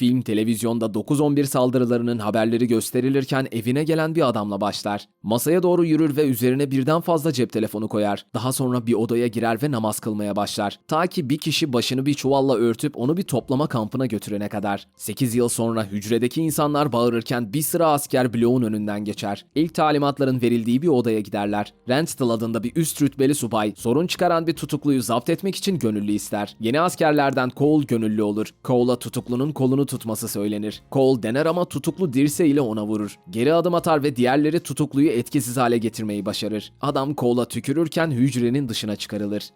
Film televizyonda 9-11 saldırılarının haberleri gösterilirken evine gelen bir adamla başlar. Masaya doğru yürür ve üzerine birden fazla cep telefonu koyar. Daha sonra bir odaya girer ve namaz kılmaya başlar. Ta ki bir kişi başını bir çuvalla örtüp onu bir toplama kampına götürene kadar. 8 yıl sonra hücredeki insanlar bağırırken bir sıra asker bloğun önünden geçer. İlk talimatların verildiği bir odaya giderler. Renstall adında bir üst rütbeli subay sorun çıkaran bir tutukluyu zapt etmek için gönüllü ister. Yeni askerlerden Cole gönüllü olur. Cole'a tutuklunun kolunu tutması söylenir. Cole dener ama tutuklu dirseğiyle ona vurur. Geri adım atar ve diğerleri tutukluyu etkisiz hale getirmeyi başarır. Adam Cole'a tükürürken hücrenin dışına çıkarılır.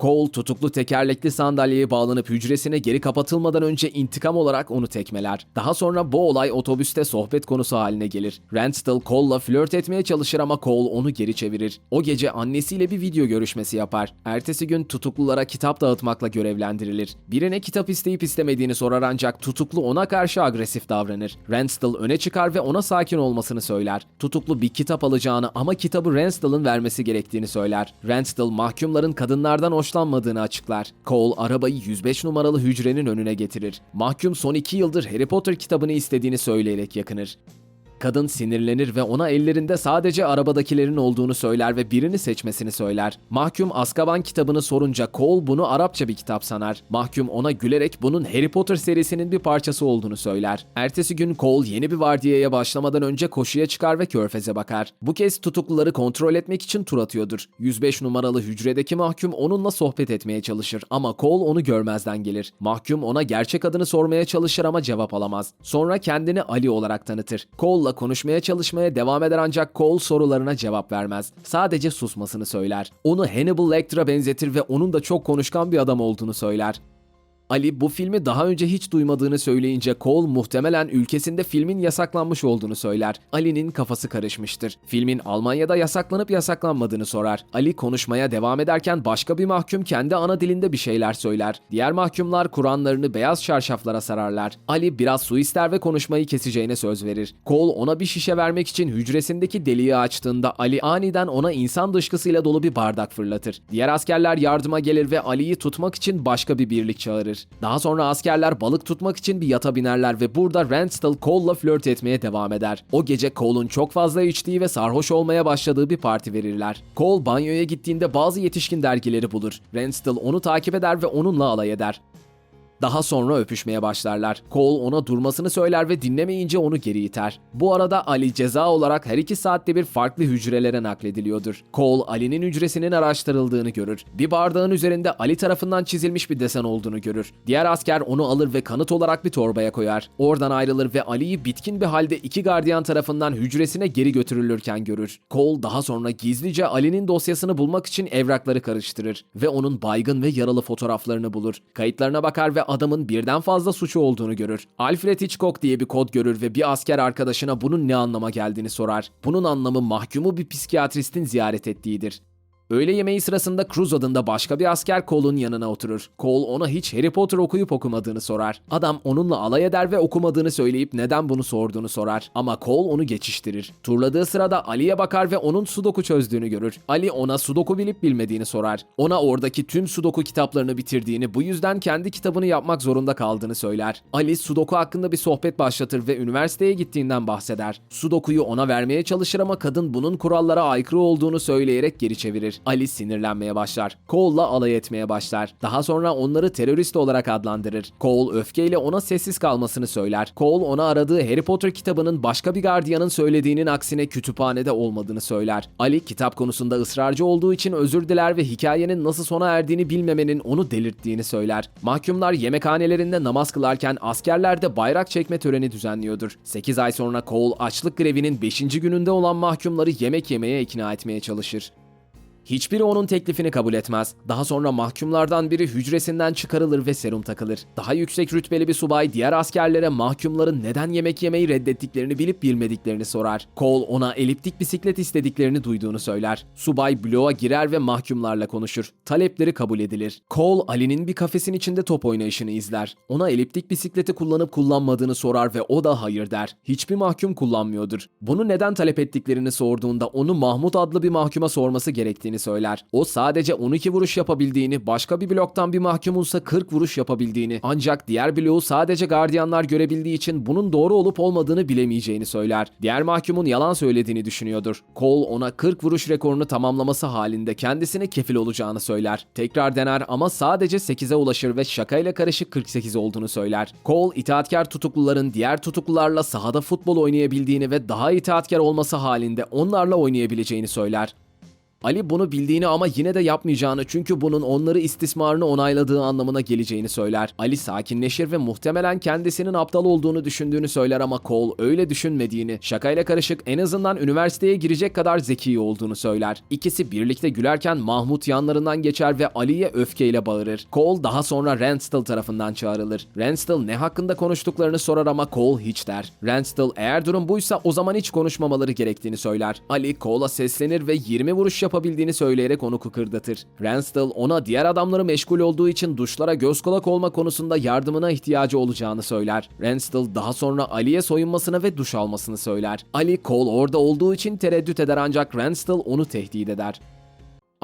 Cole tutuklu tekerlekli sandalyeye bağlanıp hücresine geri kapatılmadan önce intikam olarak onu tekmeler. Daha sonra bu olay otobüste sohbet konusu haline gelir. Renstall Cole'la flört etmeye çalışır ama Cole onu geri çevirir. O gece annesiyle bir video görüşmesi yapar. Ertesi gün tutuklulara kitap dağıtmakla görevlendirilir. Birine kitap isteyip istemediğini sorar ancak tutuklu ona karşı agresif davranır. Renstall öne çıkar ve ona sakin olmasını söyler. Tutuklu bir kitap alacağını ama kitabı Renstall'ın vermesi gerektiğini söyler. Renstall mahkumların kadınlardan hoşlanmadığını açıklar. Cole arabayı 105 numaralı hücrenin önüne getirir. Mahkum son iki yıldır Harry Potter kitabını istediğini söyleyerek yakınır. Kadın sinirlenir ve ona ellerinde sadece arabadakilerin olduğunu söyler ve birini seçmesini söyler. Mahkum Azkaban kitabını sorunca Cole bunu Arapça bir kitap sanar. Mahkum ona gülerek bunun Harry Potter serisinin bir parçası olduğunu söyler. Ertesi gün Cole yeni bir vardiyaya başlamadan önce koşuya çıkar ve körfeze bakar. Bu kez tutukluları kontrol etmek için tur atıyordur. 105 numaralı hücredeki mahkum onunla sohbet etmeye çalışır ama Cole onu görmezden gelir. Mahkum ona gerçek adını sormaya çalışır ama cevap alamaz. Sonra kendini Ali olarak tanıtır. Cole'la konuşmaya çalışmaya devam eder ancak Cole sorularına cevap vermez. Sadece susmasını söyler. Onu Hannibal Lecter'a benzetir ve onun da çok konuşkan bir adam olduğunu söyler. Ali bu filmi daha önce hiç duymadığını söyleyince Cole muhtemelen ülkesinde filmin yasaklanmış olduğunu söyler. Ali'nin kafası karışmıştır. Filmin Almanya'da yasaklanıp yasaklanmadığını sorar. Ali konuşmaya devam ederken başka bir mahkum kendi ana dilinde bir şeyler söyler. Diğer mahkumlar Kur'anlarını beyaz çarşaflara sararlar. Ali biraz su ister ve konuşmayı keseceğine söz verir. Cole ona bir şişe vermek için hücresindeki deliği açtığında Ali aniden ona insan dışkısıyla dolu bir bardak fırlatır. Diğer askerler yardıma gelir ve Ali'yi tutmak için başka bir birlik çağırır. Daha sonra askerler balık tutmak için bir yata binerler ve burada Renstall Cole'la flört etmeye devam eder. O gece Cole'un çok fazla içtiği ve sarhoş olmaya başladığı bir parti verirler. Cole banyoya gittiğinde bazı yetişkin dergileri bulur. Renstall onu takip eder ve onunla alay eder. Daha sonra öpüşmeye başlarlar. Cole ona durmasını söyler ve dinlemeyince onu geri iter. Bu arada Ali ceza olarak her iki saatte bir farklı hücrelere naklediliyordur. Cole Ali'nin hücresinin araştırıldığını görür. Bir bardağın üzerinde Ali tarafından çizilmiş bir desen olduğunu görür. Diğer asker onu alır ve kanıt olarak bir torbaya koyar. Oradan ayrılır ve Ali'yi bitkin bir halde iki gardiyan tarafından hücresine geri götürülürken görür. Cole daha sonra gizlice Ali'nin dosyasını bulmak için evrakları karıştırır ve onun baygın ve yaralı fotoğraflarını bulur. Kayıtlarına bakar ve adamın birden fazla suçu olduğunu görür. Alfred Hitchcock diye bir kod görür ve bir asker arkadaşına bunun ne anlama geldiğini sorar. Bunun anlamı mahkumu bir psikiyatristin ziyaret ettiğidir. Öğle yemeği sırasında Cruz adında başka bir asker Cole'un yanına oturur. Cole ona hiç Harry Potter okuyup okumadığını sorar. Adam onunla alay eder ve okumadığını söyleyip neden bunu sorduğunu sorar. Ama Cole onu geçiştirir. Turladığı sırada Ali'ye bakar ve onun sudoku çözdüğünü görür. Ali ona sudoku bilip bilmediğini sorar. Ona oradaki tüm sudoku kitaplarını bitirdiğini bu yüzden kendi kitabını yapmak zorunda kaldığını söyler. Ali sudoku hakkında bir sohbet başlatır ve üniversiteye gittiğinden bahseder. Sudokuyu ona vermeye çalışır ama kadın bunun kurallara aykırı olduğunu söyleyerek geri çevirir. Ali sinirlenmeye başlar. Cole'la alay etmeye başlar. Daha sonra onları terörist olarak adlandırır. Cole öfkeyle ona sessiz kalmasını söyler. Cole ona aradığı Harry Potter kitabının başka bir gardiyanın söylediğinin aksine kütüphanede olmadığını söyler. Ali kitap konusunda ısrarcı olduğu için özür diler ve hikayenin nasıl sona erdiğini bilmemenin onu delirttiğini söyler. Mahkumlar yemekhanelerinde namaz kılarken askerler de bayrak çekme töreni düzenliyordur. 8 ay sonra Cole açlık grevinin 5. gününde olan mahkumları yemek yemeye ikna etmeye çalışır. Hiçbiri onun teklifini kabul etmez. Daha sonra mahkumlardan biri hücresinden çıkarılır ve serum takılır. Daha yüksek rütbeli bir subay diğer askerlere mahkumların neden yemek yemeyi reddettiklerini bilip bilmediklerini sorar. Cole ona eliptik bisiklet istediklerini duyduğunu söyler. Subay bloğa girer ve mahkumlarla konuşur. Talepleri kabul edilir. Cole Ali'nin bir kafesin içinde top oynayışını izler. Ona eliptik bisikleti kullanıp kullanmadığını sorar ve o da hayır der. Hiçbir mahkum kullanmıyordur. Bunu neden talep ettiklerini sorduğunda onu Mahmut adlı bir mahkuma sorması gerektiğini olabileceğini söyler. O sadece 12 vuruş yapabildiğini, başka bir bloktan bir mahkumunsa 40 vuruş yapabildiğini, ancak diğer bloğu sadece gardiyanlar görebildiği için bunun doğru olup olmadığını bilemeyeceğini söyler. Diğer mahkumun yalan söylediğini düşünüyordur. Cole ona 40 vuruş rekorunu tamamlaması halinde kendisine kefil olacağını söyler. Tekrar dener ama sadece 8'e ulaşır ve şakayla karışık 48 olduğunu söyler. Cole itaatkar tutukluların diğer tutuklularla sahada futbol oynayabildiğini ve daha itaatkar olması halinde onlarla oynayabileceğini söyler. Ali bunu bildiğini ama yine de yapmayacağını çünkü bunun onları istismarını onayladığı anlamına geleceğini söyler. Ali sakinleşir ve muhtemelen kendisinin aptal olduğunu düşündüğünü söyler ama Cole öyle düşünmediğini, şakayla karışık en azından üniversiteye girecek kadar zeki olduğunu söyler. İkisi birlikte gülerken Mahmut yanlarından geçer ve Ali'ye öfkeyle bağırır. Cole daha sonra Ransdell tarafından çağrılır. Ransdell ne hakkında konuştuklarını sorar ama Cole hiç der. Ransdell eğer durum buysa o zaman hiç konuşmamaları gerektiğini söyler. Ali Cole'a seslenir ve 20 vuruş yapabildiğini söyleyerek onu kıkırdatır. Ransdell ona diğer adamları meşgul olduğu için duşlara göz kulak olma konusunda yardımına ihtiyacı olacağını söyler. Ransdell daha sonra Ali'ye soyunmasını ve duş almasını söyler. Ali Cole orada olduğu için tereddüt eder ancak Ransdell onu tehdit eder.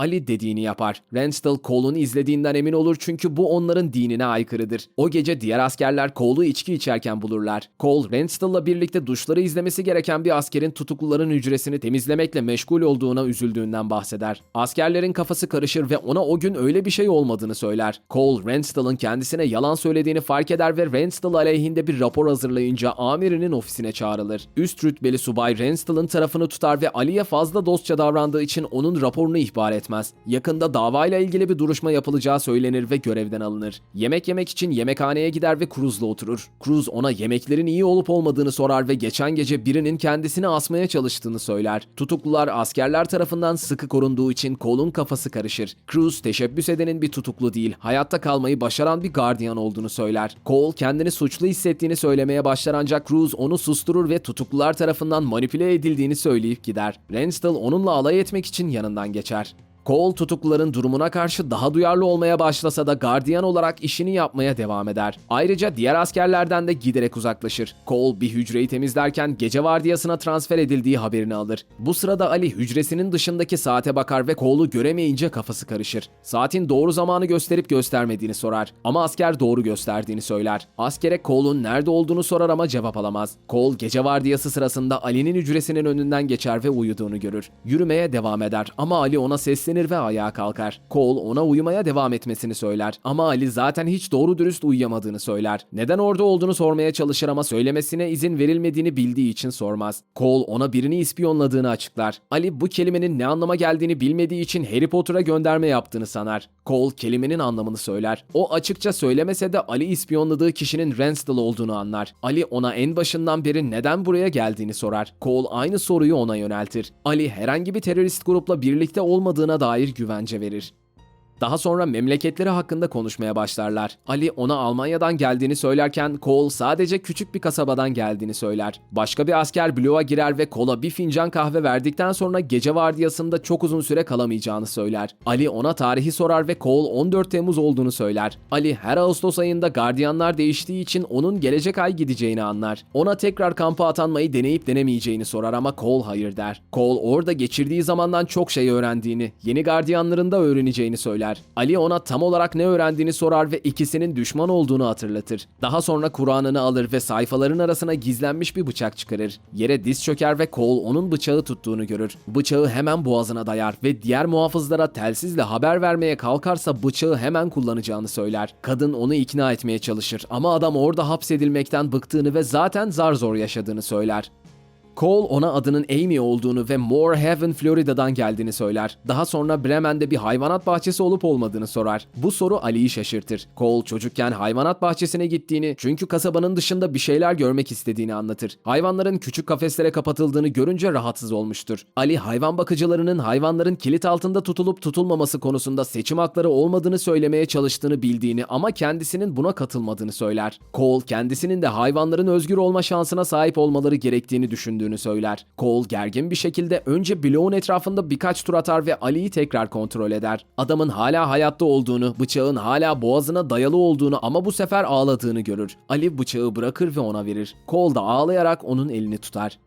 Ali dediğini yapar. Ransdell Cole'un izlediğinden emin olur çünkü bu onların dinine aykırıdır. O gece diğer askerler Cole'u içki içerken bulurlar. Cole, Ransdell'la birlikte duşları izlemesi gereken bir askerin tutukluların hücresini temizlemekle meşgul olduğuna üzüldüğünden bahseder. Askerlerin kafası karışır ve ona o gün öyle bir şey olmadığını söyler. Cole, Ransdell'ın kendisine yalan söylediğini fark eder ve Ransdell aleyhinde bir rapor hazırlayınca amirinin ofisine çağrılır. Üst rütbeli subay Ransdell'ın tarafını tutar ve Ali'ye fazla dostça davrandığı için onun raporunu ihbar etmez. Yakında davayla ilgili bir duruşma yapılacağı söylenir ve görevden alınır. Yemek yemek için yemekhaneye gider ve Cruz'la oturur. Cruz ona yemeklerin iyi olup olmadığını sorar ve geçen gece birinin kendisini asmaya çalıştığını söyler. Tutuklular askerler tarafından sıkı korunduğu için kolun kafası karışır. Cruz teşebbüs edenin bir tutuklu değil, hayatta kalmayı başaran bir gardiyan olduğunu söyler. Cole kendini suçlu hissettiğini söylemeye başlar ancak Cruz onu susturur ve tutuklular tarafından manipüle edildiğini söyleyip gider. Ransdell onunla alay etmek için yanından geçer. Cole tutukluların durumuna karşı daha duyarlı olmaya başlasa da gardiyan olarak işini yapmaya devam eder. Ayrıca diğer askerlerden de giderek uzaklaşır. Cole bir hücreyi temizlerken gece vardiyasına transfer edildiği haberini alır. Bu sırada Ali hücresinin dışındaki saate bakar ve Cole'u göremeyince kafası karışır. Saatin doğru zamanı gösterip göstermediğini sorar. Ama asker doğru gösterdiğini söyler. Askere Cole'un nerede olduğunu sorar ama cevap alamaz. Cole gece vardiyası sırasında Ali'nin hücresinin önünden geçer ve uyuduğunu görür. Yürümeye devam eder ama Ali ona seslenir ve ayağa kalkar. Cole ona uyumaya devam etmesini söyler ama Ali zaten hiç doğru dürüst uyuyamadığını söyler. Neden orada olduğunu sormaya çalışır ama söylemesine izin verilmediğini bildiği için sormaz. Cole ona birini ispiyonladığını açıklar. Ali bu kelimenin ne anlama geldiğini bilmediği için Harry Potter'a gönderme yaptığını sanar. Cole kelimenin anlamını söyler. O açıkça söylemese de Ali ispiyonladığı kişinin Ransdell olduğunu anlar. Ali ona en başından beri neden buraya geldiğini sorar. Cole aynı soruyu ona yöneltir. Ali herhangi bir terörist grupla birlikte olmadığına dair güvence verir. Daha sonra memleketleri hakkında konuşmaya başlarlar. Ali ona Almanya'dan geldiğini söylerken Cole sadece küçük bir kasabadan geldiğini söyler. Başka bir asker bloğa girer ve Cole'a bir fincan kahve verdikten sonra gece vardiyasında çok uzun süre kalamayacağını söyler. Ali ona tarihi sorar ve Cole 14 Temmuz olduğunu söyler. Ali her Ağustos ayında gardiyanlar değiştiği için onun gelecek ay gideceğini anlar. Ona tekrar kampa atanmayı deneyip denemeyeceğini sorar ama Cole hayır der. Cole orada geçirdiği zamandan çok şey öğrendiğini, yeni gardiyanların da öğreneceğini söyler. Ali ona tam olarak ne öğrendiğini sorar ve ikisinin düşman olduğunu hatırlatır. Daha sonra Kur'an'ını alır ve sayfaların arasına gizlenmiş bir bıçak çıkarır. Yere diz çöker ve Cole onun bıçağı tuttuğunu görür. Bıçağı hemen boğazına dayar ve diğer muhafızlara telsizle haber vermeye kalkarsa bıçağı hemen kullanacağını söyler. Kadın onu ikna etmeye çalışır ama adam orada hapsedilmekten bıktığını ve zaten zar zor yaşadığını söyler. Cole ona adının Amy olduğunu ve Moore Haven, Florida'dan geldiğini söyler. Daha sonra Bremen'de bir hayvanat bahçesi olup olmadığını sorar. Bu soru Ali'yi şaşırtır. Cole çocukken hayvanat bahçesine gittiğini çünkü kasabanın dışında bir şeyler görmek istediğini anlatır. Hayvanların küçük kafeslere kapatıldığını görünce rahatsız olmuştur. Ali hayvan bakıcılarının hayvanların kilit altında tutulup tutulmaması konusunda seçim hakları olmadığını söylemeye çalıştığını bildiğini ama kendisinin buna katılmadığını söyler. Cole kendisinin de hayvanların özgür olma şansına sahip olmaları gerektiğini düşündüğünü söyler. Cole gergin bir şekilde önce bloğun etrafında birkaç tur atar ve Ali'yi tekrar kontrol eder. Adamın hala hayatta olduğunu, bıçağın hala boğazına dayalı olduğunu ama bu sefer ağladığını görür. Ali bıçağı bırakır ve ona verir. Cole da ağlayarak onun elini tutar.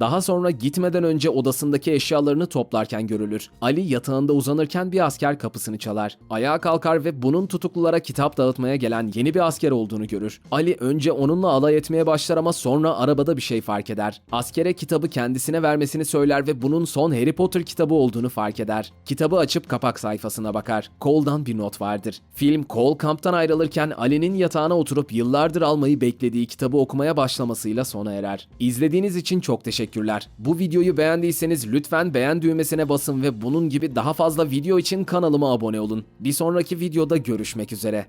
Daha sonra gitmeden önce odasındaki eşyalarını toplarken görülür. Ali yatağında uzanırken bir asker kapısını çalar. Ayağa kalkar ve bunun tutuklulara kitap dağıtmaya gelen yeni bir asker olduğunu görür. Ali önce onunla alay etmeye başlar ama sonra arabada bir şey fark eder. Askere kitabı kendisine vermesini söyler ve bunun son Harry Potter kitabı olduğunu fark eder. Kitabı açıp kapak sayfasına bakar. Cole'dan bir not vardır. Film Cole kamptan ayrılırken Ali'nin yatağına oturup yıllardır almayı beklediği kitabı okumaya başlamasıyla sona erer. İzlediğiniz için çok teşekkürler. Bu videoyu beğendiyseniz lütfen beğen düğmesine basın ve bunun gibi daha fazla video için kanalıma abone olun. Bir sonraki videoda görüşmek üzere.